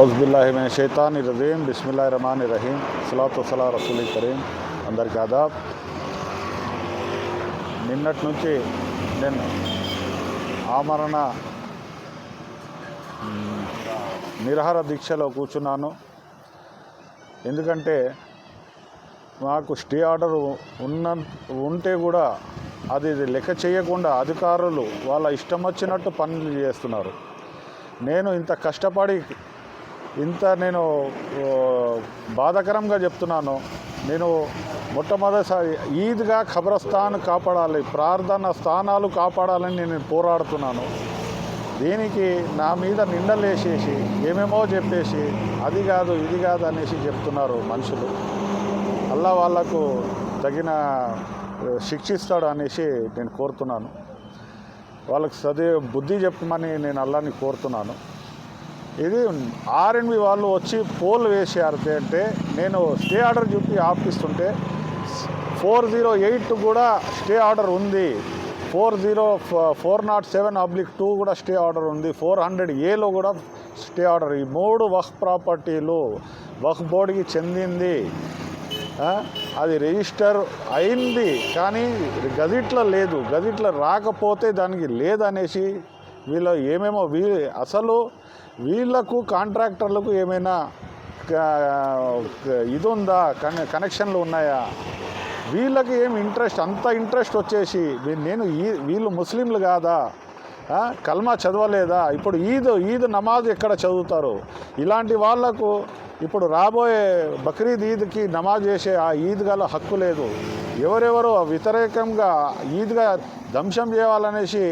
ఔజ్బిల్లాహిమిన షైతాని రజీం బిస్మిల్లా రహమాన్ రహీం సలాతు సలా రసూలి కరీం అందరికీ ఆదాబ్. నిన్నటి నుంచి నేను ఆమరణ నిరహార దీక్షలో కూర్చున్నాను. ఎందుకంటే మాకు స్టే ఆర్డర్ ఉన్న ఉంటే కూడా అది లెక్క చేయకుండా అధికారులు వాళ్ళ ఇష్టం వచ్చినట్టు పనులు చేస్తున్నారు. నేను ఇంత కష్టపడి ఇంత నేను బాధకరంగా బాధాకరంగా చెప్తున్నాను. నేను మొట్టమొదటిసారి ఈద్గా ఖబరస్థాన్ కాపాడాలి ప్రార్థన స్థానాలు కాపాడాలని నేను పోరాడుతున్నాను. దీనికి నా మీద నిండలేసేసి ఏమేమో చెప్పేసి అది కాదు ఇది కాదు అనేసి చెప్తున్నారు మనుషులు. అల్లా వాళ్ళకు తగిన శిక్షిస్తాడు అనేసి నేను కోరుతున్నాను. వాళ్ళకి సదే బుద్ధి చెప్పమని నేను అల్లాని కోరుతున్నాను. ఇది ఆర్ఎన్బి వాళ్ళు వచ్చి పోల్ వేసారు అంటే నేను స్టే ఆర్డర్ చూపి ఆపిస్తుంటే ఫోర్ జీరో ఎయిట్ కూడా స్టే ఆర్డర్ ఉంది. Four zero four not seven oblique two కూడా స్టే ఆర్డర్ ఉంది. ఫోర్ హండ్రెడ్ ఏలో కూడా స్టే ఆర్డర్. ఈ మూడు వహ్ ప్రాపర్టీలు వహ్ బోర్డుకి చెందింది. అది రిజిస్టర్ అయింది కానీ గదిట్లో లేదు. గదిట్లో రాకపోతే దానికి లేదనేసి వీళ్ళు ఏమేమో వీ అసలు వీళ్ళకు కాంట్రాక్టర్లకు ఏమైనా ఇది ఉందా కనెక్షన్లు ఉన్నాయా? వీళ్ళకి ఏం ఇంట్రెస్ట్? అంత ఇంట్రెస్ట్ వచ్చేసి వీ- నేను ఈ వీళ్ళు ముస్లింలు కాదా? కల్మా చదవలేదా? ఇప్పుడు ఈద్ ఈద్ నమాజ్ ఎక్కడ చదువుతారు? ఇలాంటి వాళ్ళకు ఇప్పుడు రాబోయే బక్రీద్ ఈద్కి నమాజ్ చేసే ఆ ఈద్గాలో హక్కు లేదు. ఎవరెవరో వ్యతిరేకంగా ఈద్గా ధ్వంసం చేయాలనేసి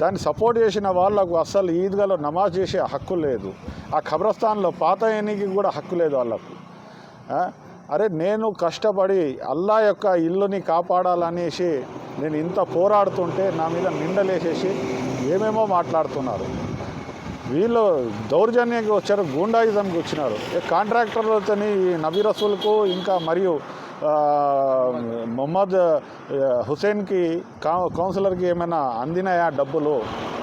దాన్ని సపోర్ట్ చేసిన వాళ్ళకు అస్సలు ఈద్గాలో నమాజ్ చేసే హక్కు లేదు. ఆ ఖబరస్థాన్లో పాత ఎన్నికి కూడా హక్కు లేదు వాళ్ళకు. అరే నేను కష్టపడి అల్లా యొక్క ఇల్లుని కాపాడాలనేసి నేను ఇంత పోరాడుతుంటే నా మీద నిండలేసేసి ఏమేమో మాట్లాడుతున్నారు. వీళ్ళు దౌర్జన్యంగా వచ్చారు గూండాయిజంకి వచ్చినారు. ఏ కాంట్రాక్టర్లతోని నబీ రసూల్కు ఇంకా మరియు మొహమ్మద్ హుసేన్కి కా కౌన్సిలర్కి ఏమైనా అందినాయా డబ్బులు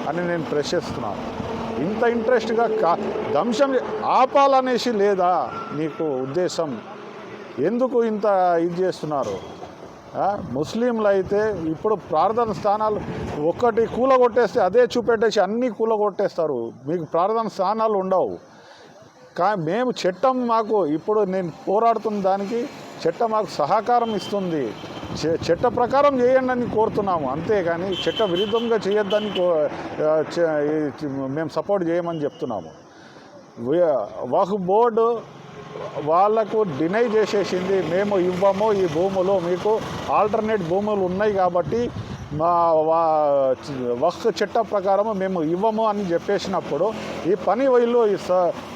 అని నేను ప్రశ్నిస్తున్నాను ఇంత ఇంట్రెస్ట్గా కా దంశం ఆపాలనేసి లేదా నీకు ఉద్దేశం? ఎందుకు ఇంత ఇది చేస్తున్నారు? ముస్లింలు అయితే ఇప్పుడు ప్రార్థన స్థానాలు ఒక్కటి కూల కొట్టేస్తే అదే చూపెట్టేసి అన్నీ కూల కొట్టేస్తారు మీకు ప్రార్థన స్థానాలు ఉండవు. కా మేము చట్టం మాకు ఇప్పుడు నేను పోరాడుతున్న దానికి చట్టం మాకు సహకారం ఇస్తుంది. చట్ట ప్రకారం చేయండి అని కోరుతున్నాము. అంతేగాని చట్ట విరుద్ధంగా చేయొద్దని కో మేము సపోర్ట్ చేయమని చెప్తున్నాము. వహ్ బోర్డు వాళ్ళకు డినై చేసేసింది మేము ఇవ్వము ఈ భూములు మీకు ఆల్టర్నేట్ భూములు ఉన్నాయి కాబట్టి మా వా- వక్ చట్ట ప్రకారం మేము ఇవ్వము అని చెప్పేసినప్పుడు ఈ పని వీళ్ళు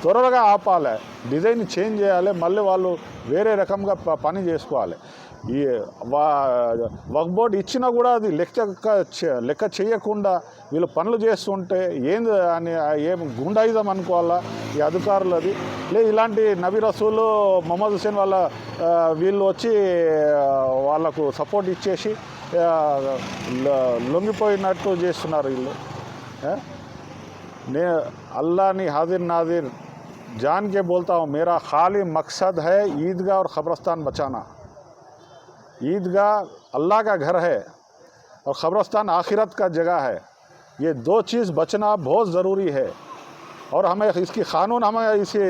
త్వరగా ఆపాలి. డిజైన్ చేంజ్ చేయాలి మళ్ళీ వాళ్ళు వేరే రకంగా ప- పని చేసుకోవాలి. ఈ వక్ బోర్డు ఇచ్చినా కూడా అది లెక్క లెక్క చేయకుండా వీళ్ళు పనులు చేస్తుంటే ఏంది అని ఏం గుండాయిదాం అనుకోవాలా ఈ అధికారులు అది? లేదు ఇలాంటి నబీ రసూలు మొహమ్మద్ హుసేన్ వాళ్ళ వీళ్ళు వచ్చి వాళ్ళకు సపోర్ట్ ఇచ్చేసి లొంగిపోయినట్టు చేస్తున్నారు వీళ్ళు. నే అల్లాని హాజిర్ నాదిర్ జాన్ కే బోల్తా మేరా ఖాళీ మక్సద్ హై ఈద్గా ఖబ్రస్తాన్ బచానా? ईदगाह अल्लाह का घर है और ख़बरस्तान आखिरत का जगह है। ये दो चीज़ बचना बहुत ज़रूरी है और हमें इसकी कानून हमें इसे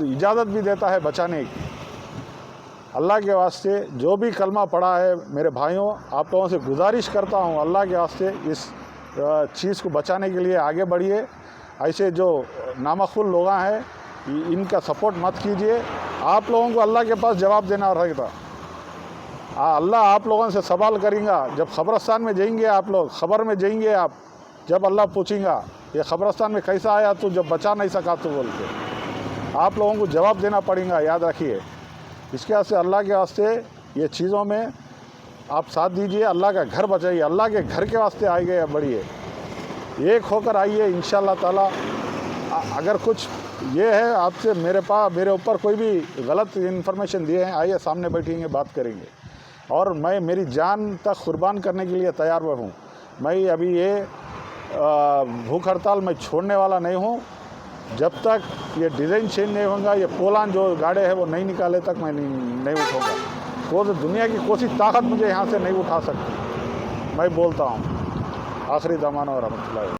इजाज़त भी देता है बचाने की। अल्लाह के वास्ते जो भी कलमा पढ़ा है मेरे भाइयों, आप लोगों से गुजारिश करता हूँ अल्लाह के वास्ते इस चीज़ को बचाने के लिए आगे बढ़िए। ऐसे जो नामकफुल लोग हैं इनका सपोर्ट मत कीजिए। आप लोगों को अल्लाह के पास जवाब देना रहेगा। आ- अल्लाह आप लोगों से सवाल करेंगे, जब खबरस्तान में जाएँगे आप लोग, खबर में जाएँगे आप, जब अल्लाह पूछेगा, ये खबरस्तान में कैसा आया तू, जब बचा नहीं सका तू बोल के। आप लोगों को जवाब देना पड़ेगा, याद रखिए। इसके वास्ते अल्लाह के वास्ते ये चीज़ों में आप साथ दीजिए, अल्लाह का घर बचाइए, अल्लाह के घर के वास्ते आइए बढ़िए। एक होकर आइए इन ताला। अगर कुछ ये है, आपसे मेरे पास मेरे ऊपर कोई भी गलत इन्फॉर्मेशन दिए हैं, आइए सामने बैठेंगे, बात करेंगे। और मैं मेरी जान तक कुर्बान करने के लिए तैयार हूँ। मैं अभी ये भूख हड़ताल मैं छोड़ने वाला नहीं हूँ। जब तक ये डिज़ाइन चेंज नहीं होगा ये पोलान जो गाड़े हैं वो नहीं निकाले तक मैं नहीं, नहीं उठूँगा। वो तो दुनिया की कोई ताकत मुझे यहाँ से नहीं उठा सकती। मैं बोलता हूँ आखिरी दमाना और रहमतुल्लाह।